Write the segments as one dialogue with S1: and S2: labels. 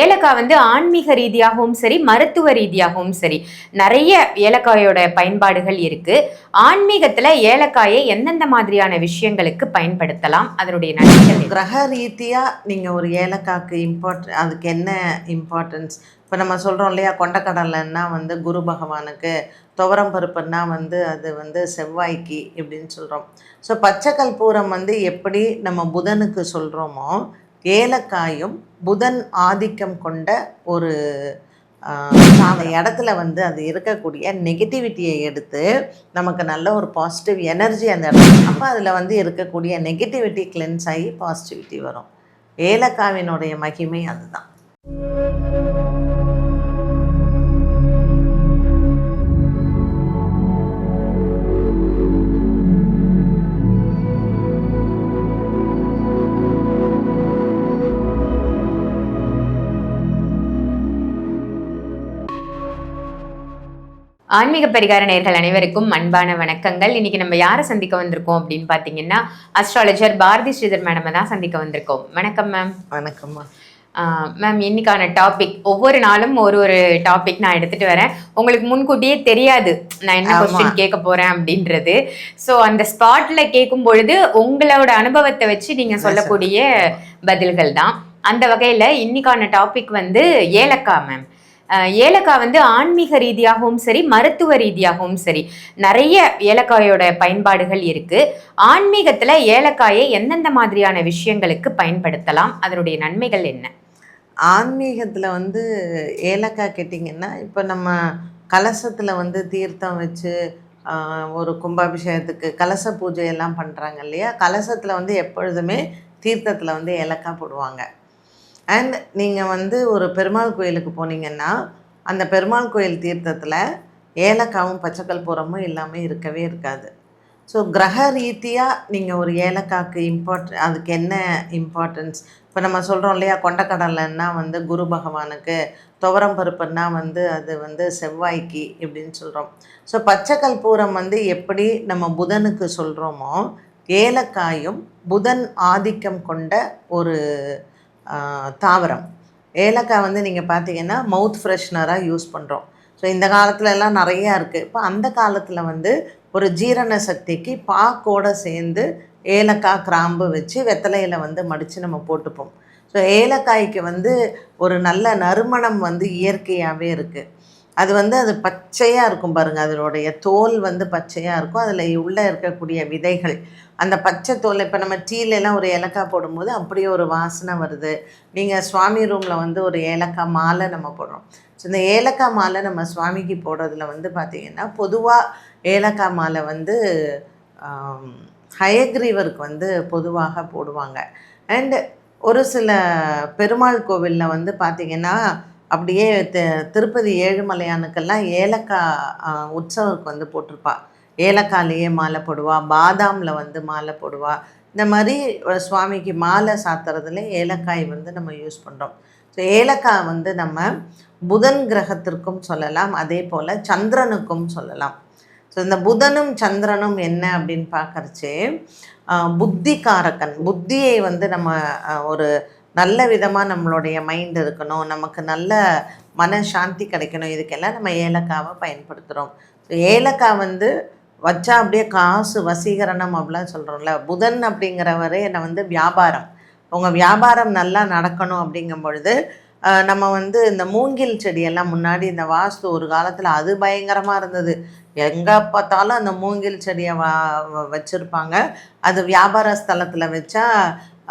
S1: ஏலக்காய் வந்து ஆன்மீக ரீதியாகவும் சரி மருத்துவ ரீதியாகவும் சரி நிறைய ஏலக்காயோட பயன்பாடுகள் இருக்கு. ஆன்மீகத்துல ஏலக்காயை எந்தெந்த மாதிரியான விஷயங்களுக்கு பயன்படுத்தலாம்? அதனுடைய நன்மைகள்
S2: கிரக ரீதியா நீங்கள் ஒரு ஏலக்காய்க்கு இம்பார்ட் அதுக்கு என்ன இம்பார்ட்டன்ஸ் இப்போ நம்ம சொல்கிறோம் இல்லையா கொண்டக்கடலைன்னா வந்து குரு பகவானுக்கு துவரம் பருப்புன்னா வந்து அது வந்து செவ்வாய்க்கு இப்படின்னு சொல்கிறோம் ஸோ பச்சை கற்பூரம் வந்து எப்படி நம்ம புதனுக்கு சொல்கிறோமோ ஏலக்காயும் புதன் ஆதிக்கம் கொண்ட ஒரு அந்த இடத்துல வந்து அது இருக்கக்கூடிய நெகட்டிவிட்டியை எடுத்து நமக்கு நல்ல ஒரு பாசிட்டிவ் எனர்ஜி அந்த இடத்துல. அப்போ அதில் வந்து இருக்கக்கூடிய நெகட்டிவிட்டி கிளென்ஸ் ஆகி பாசிட்டிவிட்டி வரும். ஏலக்காவினுடைய மகிமை அதுதான்.
S1: ஆன்மீக பரிகார நேர்கள் அனைவருக்கும் அன்பான வணக்கங்கள். இன்னைக்கு நம்ம யாரை சந்திக்க வந்திருக்கோம் அப்படின்னு பாத்தீங்கன்னா அஸ்ட்ராலஜர் பாரதி ஸ்ரீதர் மேடம் தான் சந்திக்க வந்திருக்கோம். வணக்கம் மேம்
S2: வணக்கம்மா
S1: மேம் இன்னைக்கான டாபிக் ஒவ்வொரு நாளும் ஒரு ஒரு டாபிக் நான் எடுத்துட்டு வரேன். உங்களுக்கு முன்கூட்டியே தெரியாது நான் என்ன. கொஸ்டின் கேட்க போறேன் அப்படின்றது. ஸோ அந்த ஸ்பாட்ல கேட்கும் பொழுது உங்களோட அனுபவத்தை வச்சு நீங்க சொல்லக்கூடிய பதில்கள் தான். அந்த வகையில இன்னைக்கான டாபிக் வந்து ஏலக்காய் மேம் ஏலக்காய் வந்து ஆன்மீக ரீதியாகவும் சரி மருத்துவ ரீதியாகவும் சரி நிறைய ஏலக்காயோட பயன்பாடுகள் இருக்கு. ஆன்மீகத்துல ஏலக்காயை எந்தெந்த மாதிரியான விஷயங்களுக்கு பயன்படுத்தலாம்? அதனுடைய நன்மைகள் என்ன?
S2: ஆன்மீகத்தில் வந்து ஏலக்காய் கேட்டிங்கன்னா இப்போ நம்ம கலசத்தில் வந்து தீர்த்தம் வச்சு ஒரு கும்பாபிஷேகத்துக்கு கலச பூஜை எல்லாம் பண்ணுறாங்க இல்லையா? கலசத்தில் வந்து எப்பொழுதுமே தீர்த்தத்தில் வந்து ஏலக்காய் போடுவாங்க. அண்ட் நீங்கள் வந்து ஒரு பெருமாள் கோயிலுக்கு போனீங்கன்னா அந்த பெருமாள் கோயில் தீர்த்தத்தில் ஏலக்காவும் பச்சைக்கல்பூரமும் இல்லாமல் இருக்கவே இருக்காது. ஸோ கிரக ரீதியாக நீங்கள் ஒரு ஏலக்காய்க்கு இம்பார்ட் அதுக்கு என்ன இம்பார்ட்டன்ஸ் இப்போ நம்ம சொல்கிறோம் இல்லையா கொண்டக்கடலைன்னா வந்து குரு பகவானுக்கு துவரம் பருப்புன்னா வந்து அது வந்து செவ்வாய்க்கு இப்படின்னு சொல்கிறோம் ஸோ பச்சை கற்பூரம் வந்து எப்படி நம்ம புதனுக்கு சொல்கிறோமோ ஏலக்காயும் புதன் ஆதிக்கம் கொண்ட ஒரு தாவரம். ஏலக்காய் வந்து நீங்கள் பார்த்தீங்கன்னா மவுத் ஃப்ரெஷ்னராக யூஸ் பண்ணுறோம் ஸோ இந்த காலத்துல எல்லாம் நிறையா இருக்குது இப்போ அந்த காலத்தில் வந்து ஒரு ஜீரண சக்திக்கு பாக்கோட சேர்ந்து ஏலக்காய் கிராம்பு வச்சு வெத்தலையில் வந்து மடித்து நம்ம போட்டுப்போம். ஸோ ஏலக்காய்க்கு வந்து ஒரு நல்ல நறுமணம் வந்து இயற்கையாகவே இருக்குது அது வந்து அது பச்சையாக இருக்கும் பாருங்கள் அதனுடைய தோல் வந்து பச்சையாக இருக்கும். அதில் உள்ளே இருக்கக்கூடிய விதைகள். அந்த பச்சை தோல் இப்போ நம்ம டீலெலாம் ஒரு ஏலக்காய் போடும்போது அப்படியே ஒரு வாசனை வருது. நீங்கள் சுவாமி ரூமில் வந்து ஒரு ஏலக்காய் மாலை நம்ம போடுறோம். ஸோ இந்த ஏலக்காய் மாலை நம்ம சுவாமிக்கு போடுறதுல வந்து பார்த்திங்கன்னா பொதுவாக ஏலக்காய் மாலை வந்து ஹயக்ரீவருக்கு வந்து பொதுவாக போடுவாங்க. அண்டு ஒரு சில பெருமாள் கோவிலில் வந்து பார்த்திங்கன்னா அப்படியே திருப்பதி ஏழுமலையானுக்கெல்லாம் ஏலக்காய் உற்சவருக்கு வந்து போட்டிருப்பா. ஏலக்காயிலேயே மாலை போடுவா பாதாமில் வந்து மாலை போடுவா. இந்த மாதிரி சுவாமிக்கு மாலை சாத்துறதுல ஏலக்காய் வந்து நம்ம யூஸ் பண்ணுறோம் ஸோ ஏலக்காய் வந்து நம்ம புதன் கிரகத்திற்கும் சொல்லலாம் அதே போல் சந்திரனுக்கும் சொல்லலாம். ஸோ இந்த புதனும் சந்திரனும் என்ன அப்படின்னு பார்க்கறச்சே புத்திகாரகன் புத்தியை வந்து நம்ம ஒரு நல்ல விதமாக நம்மளுடைய மைண்ட் இருக்கணும். நமக்கு நல்ல மன சாந்தி கிடைக்கணும். இதுக்கெல்லாம் நம்ம ஏலக்காவை பயன்படுத்துகிறோம் ஸோ ஏலக்காய் வந்து வச்சா அப்படியே காசு வசீகரணம் அப்படிலாம் சொல்கிறோம்ல புதன் அப்படிங்கிறவரே என்னை வந்து வியாபாரம். உங்கள் வியாபாரம் நல்லா நடக்கணும் அப்படிங்கும் பொழுது நம்ம வந்து இந்த மூங்கில் செடியெல்லாம் முன்னாடி இந்த வாஸ்து ஒரு காலத்தில் அது பயங்கரமாக இருந்தது. எங்கே பார்த்தாலும் அந்த மூங்கில் செடியை வா வச்சுருப்பாங்க. அது வியாபார ஸ்தலத்தில் வச்சா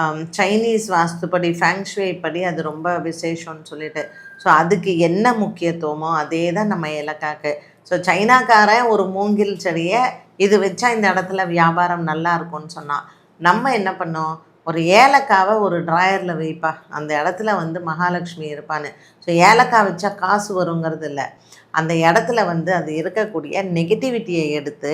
S2: Um, சைனீஸ் வாஸ்துப்படி ஃபேங்ஷுவை படி அது ரொம்ப விசேஷம்னு சொல்லிட்டு. ஸோ அதுக்கு என்ன முக்கியத்துவமோ அதே தான் நம்ம ஏலக்காக்கு ஸோ சைனாக்காரன் ஒரு மூங்கில் செடியை இது வச்சா இந்த இடத்துல வியாபாரம் நல்லா இருக்கும்னு சொன்னான். நம்ம என்ன பண்ணோம்? ஒரு ஏலக்காவை ஒரு ட்ராயரில் வைப்பா. அந்த இடத்துல வந்து மகாலட்சுமி இருப்பான்னு. ஸோ ஏலக்காய் வச்சா காசு வருங்கிறது இல்லை அந்த இடத்துல வந்து அது இருக்கக்கூடிய நெகட்டிவிட்டியை எடுத்து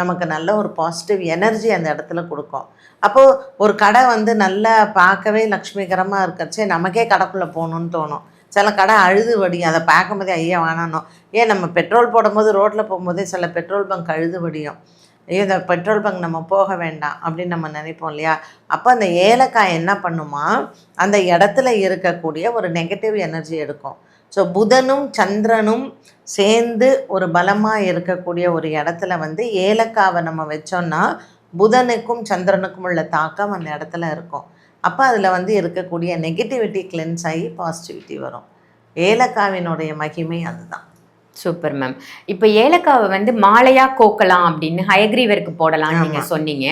S2: நமக்கு நல்ல ஒரு பாசிட்டிவ் எனர்ஜி அந்த இடத்துல கொடுக்கும். அப்போது ஒரு கடை வந்து நல்லா பார்க்கவே லக்ஷ்மிகரமாக இருக்கச்சே நமக்கே கடைக்குள்ளே போகணுன்னு தோணும். சில கடை அழுது வடியும் அதை பார்க்கும்போதே ஐயா வேணானோ ஏன் நம்ம பெட்ரோல் போடும்போது ரோட்டில் போகும்போதே சில பெட்ரோல் பங்க் அழுது வடியும். ஐயோ இந்த பெட்ரோல் பங்க் நம்ம போக வேண்டாம் அப்படின்னு நம்ம நினைப்போம் இல்லையா? அப்போ அந்த ஏலக்காய் என்ன பண்ணுமா? அந்த இடத்துல இருக்கக்கூடிய ஒரு நெகட்டிவ் எனர்ஜி எடுக்கும். ஸோ புதனும் சந்திரனும் சேர்ந்து ஒரு பலமாக இருக்கக்கூடிய ஒரு இடத்துல வந்து ஏலக்காவை நம்ம வச்சோம்னா புதனுக்கும் சந்திரனுக்கும் உள்ள தாக்கம் அந்த இடத்துல இருக்கும். அப்போ அதில் வந்து இருக்கக்கூடிய நெகட்டிவிட்டி கிளென்ஸ் ஆகி பாசிட்டிவிட்டி வரும். ஏலக்காவினுடைய மகிமை அதுதான்.
S1: சூப்பர் மேம் இப்போ ஏலக்காவை வந்து மாலையா கோக்கலாம் அப்படின்னு ஹயக்ரீவருக்கு போடலாம்னு நீங்க
S2: ஆமா.
S1: சொன்னீங்க.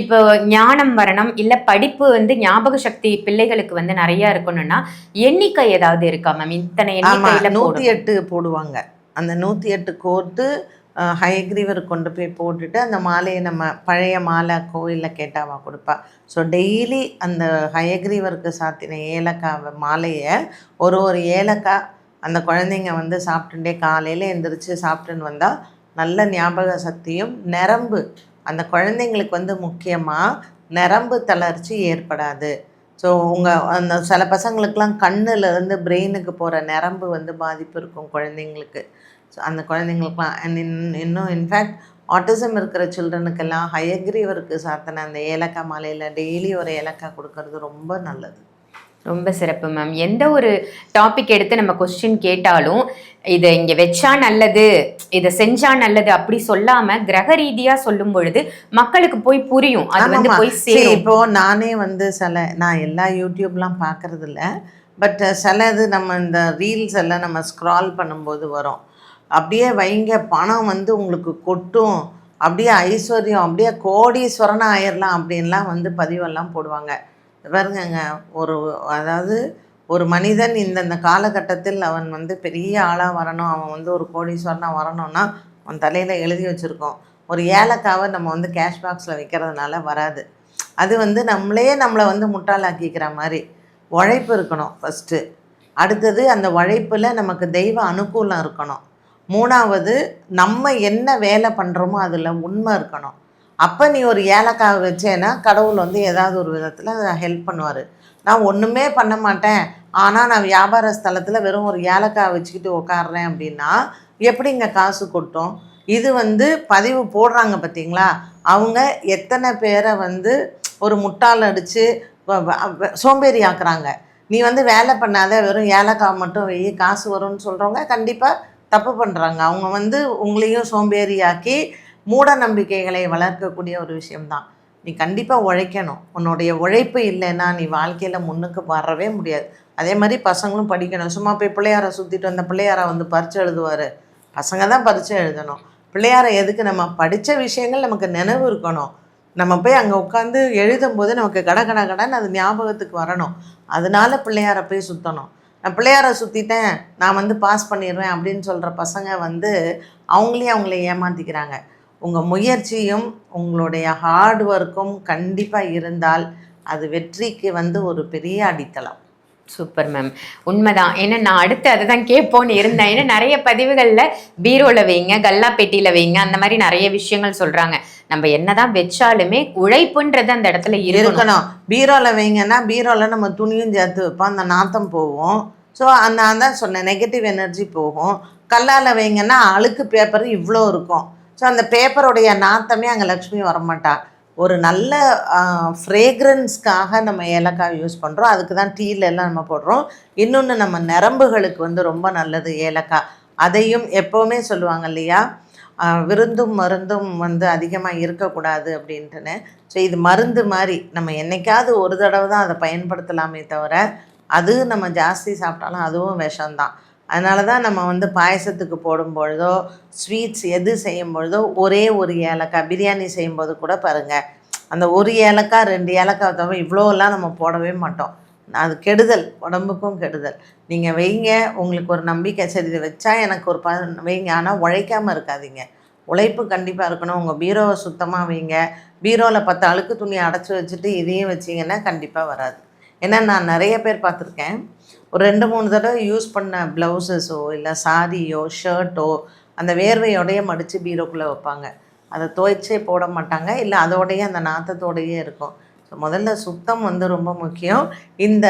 S1: இப்போ ஞானம் வரணும் இல்ல படிப்பு வந்து ஞாபக சக்தி பிள்ளைகளுக்கு வந்து நிறைய இருக்கணும்னா எண்ணிக்கை ஏதாவது இருக்கா மேம் இத்தனை எண்ணிக்கையில
S2: நூற்றி
S1: போடணும்.
S2: எட்டு போடுவாங்க. அந்த நூற்றி எட்டு கோர்த்து ஹயக்ரீவர் கொண்டு போய் போட்டுட்டு அந்த மாலையை நம்ம பழைய மாலை கோயிலில் கேட்டாவா கொடுப்பா. ஸோ டெய்லி அந்த ஹயக்ரீவருக்கு சாத்தின ஏலக்காய் மாலையை ஒரு ஒரு ஏலக்காய் அந்த குழந்தைங்க வந்து சாப்பிட்டுட்டே காலையில் எந்திரிச்சு சாப்பிட்டுன்னு வந்தால் நல்ல ஞாபக சக்தியும் நரம்பு. அந்த குழந்தைங்களுக்கு வந்து முக்கியமாக நரம்பு தளர்ச்சி ஏற்படாது. ஸோ உங்கள் அந்த சில பசங்களுக்கெலாம் கண்ணுலேருந்து பிரெயினுக்கு போகிற நரம்பு வந்து பாதிப்பு இருக்கும் குழந்தைங்களுக்கு. ஸோ அந்த குழந்தைங்களுக்குலாம் அண்ட் இன் இன்னும் இன்ஃபேக்ட் ஆட்டிசம் இருக்கிற சில்ட்ரனுக்கெல்லாம் ஹயக்ரீவருக்கு சாத்தின அந்த ஏலக்காய் மாலையில் டெய்லி ஒரு ஏலக்காய் கொடுக்கறது ரொம்ப நல்லது.
S1: ரொம்ப சிறப்பு மேம் எந்த ஒரு டாபிக் எடுத்து நம்ம கொஸ்டின் கேட்டாலும் இதை இங்க வச்சா நல்லது இதை செஞ்சா நல்லது அப்படி சொல்லாம கிரக ரீதியா சொல்லும் பொழுது மக்களுக்கு போய் புரியும். அது வந்து. போய்
S2: சரி
S1: சேரும்
S2: இப்போ நானே வந்து சில நான் எல்லா யூடியூப்லாம் பார்க்கறது இல்ல பட் சிலது நம்ம இந்த ரீல்ஸ் எல்லாம் நம்ம ஸ்க்ரால் பண்ணும்போது வரும். அப்படியே வைங்க பணம் வந்து உங்களுக்கு கொட்டும் அப்படியே ஐஸ்வர்யம் அப்படியே கோடீஸ்வரனா ஆயிடலாம் அப்படின்லாம் வந்து பதிவெல்லாம் போடுவாங்க. பாருங்கங்க ஒரு அதாவது ஒரு மனிதன் இந்தந்த காலகட்டத்தில் அவன் வந்து பெரிய ஆளாக வரணும். அவன் வந்து ஒரு கோடீஸ்வரனாக வரணும்னா அவன் தலையில் எழுதி வச்சுருக்கோம். ஒரு ஏலக்காவை நம்ம வந்து கேஷ் பாக்ஸில் வைக்கிறதுனால வராது. அது வந்து நம்மளே நம்மளை வந்து முட்டாளாக்கிக்கிற மாதிரி. உழைப்பு இருக்கணும் ஃபஸ்ட்டு அடுத்தது அந்த உழைப்பில் நமக்கு தெய்வ அனுகூலம் இருக்கணும். மூணாவது நம்ம என்ன வேலை பண்ணுறோமோ அதில் உண்மை இருக்கணும். அப்போ நீ ஒரு ஏலக்காய் வச்சேன்னா கடவுள் வந்து ஏதாவது ஒரு விதத்தில் ஹெல்ப் பண்ணுவார். நான் ஒன்றுமே பண்ண மாட்டேன். ஆனால் நான் வியாபார ஸ்தலத்தில் வெறும் ஒரு ஏலக்காய் வச்சுக்கிட்டு உட்காடுறேன் அப்படின்னா எப்படிங்க காசு கொட்டும்? இது வந்து பதிவு போடுறாங்க பார்த்தீங்களா அவங்க எத்தனை பேரை வந்து ஒரு முட்டாள் அடித்து சோம்பேறி ஆக்குறாங்க. நீ வந்து வேலை பண்ணாத வெறும் ஏலக்காய் மட்டும் வெயி காசு வரும்னு சொல்கிறவங்க கண்டிப்பாக தப்பு பண்ணுறாங்க அவங்க வந்து உங்களையும் சோம்பேறியாக்கி மூட நம்பிக்கைகளை வளர்க்கக்கூடிய ஒரு விஷயம்தான். நீ கண்டிப்பாக உழைக்கணும். உன்னுடைய உழைப்பு இல்லைன்னா நீ வாழ்க்கையில் முன்னுக்கு வரவே முடியாது. அதே மாதிரி பசங்களும் படிக்கணும். சும்மா போய் பிள்ளையாரை சுற்றிட்டு வந்த பிள்ளையாரை வந்து பரிச்சை எழுதுவார். பசங்க தான் பரிச்சை எழுதணும். பிள்ளையாரை எதுக்கு நம்ம படித்த விஷயங்கள் நமக்கு நினைவு இருக்கணும். நம்ம போய் அங்கே உட்காந்து எழுதும்போது நமக்கு கட கட கடன்னு அது ஞாபகத்துக்கு வரணும். அதனால பிள்ளையாரை போய் சுற்றணும் நான் பிள்ளையாரை சுற்றிட்டேன் நான் வந்து பாஸ் பண்ணிடுவேன் அப்படின்னு சொல்கிற பசங்க வந்து அவங்களே அவங்கள ஏமாற்றிக்கிறாங்க உங்கள் முயற்சியும் உங்களுடைய ஹார்ட் ஒர்க்கும் கண்டிப்பாக இருந்தால் அது வெற்றிக்கு வந்து ஒரு பெரிய அடித்தளம்.
S1: சூப்பர் மேம் உண்மைதான். ஏன்னா நான் அடுத்து அதை தான் கேட்போன்னு இருந்தேன். ஏன்னா நிறைய பதிவுகளில் பீரோல வைங்க கல்லா பெட்டியில வைங்க அந்த மாதிரி நிறைய விஷயங்கள் சொல்றாங்க. நம்ம என்னதான் வச்சாலுமே உழைப்புன்றது அந்த இடத்துல இருக்கணும்.
S2: பீரோவில் வைங்கன்னா பீரோவில் நம்ம துணியும் சேர்த்து வைப்போம். அந்த நாத்தம் போகும். ஸோ அந்த அதான் சொன்னேன் நெகட்டிவ் எனர்ஜி போகும். கல்லால் வைங்கன்னா அழுக்கு பேப்பர் இவ்வளோ இருக்கும். ஸோ அந்த பேப்பருடைய நாத்தமே அங்கே லக்ஷ்மி வரமாட்டாள் ஒரு நல்ல ஃப்ரேக்ரன்ஸ்க்காக நம்ம ஏலக்காய் யூஸ் பண்ணுறோம் அதுக்கு தான் டீல எல்லாம் நம்ம போடுறோம். இன்னொன்று நம்ம நரம்புகளுக்கு வந்து ரொம்ப நல்லது ஏலக்காய். அதையும் எப்போவுமே சொல்லுவாங்க இல்லையா? விருந்தும் மருந்தும் வந்து அதிகமாக இருக்கக்கூடாது அப்படின்ட்டுன்னு. ஸோ இது மருந்து மாதிரி நம்ம என்னைக்காவது ஒரு தடவை தான் அதை பயன்படுத்தலாமே தவிர அது நம்ம ஜாஸ்தி சாப்பிட்டாலும் அதுவும் விஷம்தான். அதனால தான் நம்ம வந்து பாயசத்துக்கு போடும் பொழுதோ ஸ்வீட்ஸ் எது செய்யும் பொழுதோ ஒரே ஒரு ஏலக்காய் பிரியாணி செய்யும்போது கூட பாருங்கள் அந்த ஒரு ஏலக்காய் ரெண்டு ஏலக்காய் தவிர இவ்வளோலாம் நம்ம போடவே மாட்டோம். அது கெடுதல் உடம்புக்கும் கெடுதல். நீங்கள் வைங்க உங்களுக்கு ஒரு நம்பிக்கை சரி இதை வச்சா எனக்கு ஒரு ப வைங்க. ஆனால் உழைக்காமல் இருக்காதீங்க. உழைப்பு கண்டிப்பாக இருக்கணும். உங்கள் பீரோவை சுத்தமாக வைங்க. பீரோவில் பத்து அழுக்கு துணியை அடைச்சி வச்சுட்டு இதையும் வச்சிங்கன்னா கண்டிப்பாக வராது. ஏன்னா நான் நிறைய பேர் பார்த்துருக்கேன். ஒரு ரெண்டு மூணு தடவை யூஸ் பண்ண ப்ளவுசஸோ இல்லை சாரியோ ஷர்ட்டோ அந்த வேர்வையோடையே மடித்து பீரோக்குள்ளே வைப்பாங்க. அதை துவைச்சே போட மாட்டாங்க. இல்லை அதோடையே அந்த நாத்தத்தோடையே இருக்கும். ஸோ முதல்ல சுத்தம் வந்து ரொம்ப முக்கியம். இந்த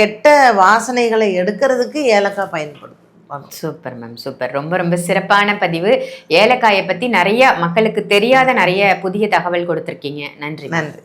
S2: கெட்ட வாசனைகளை எடுக்கிறதுக்கு ஏலக்காய் பயன்படுது வரும்
S1: சூப்பர் மேம் சூப்பர். ரொம்ப ரொம்ப சிறப்பான பதிவு. ஏலக்காயை பத்தி நிறைய மக்களுக்கு தெரியாத நிறைய புதிய தகவல் கொடுத்துருக்கீங்க. நன்றி
S2: நன்றி.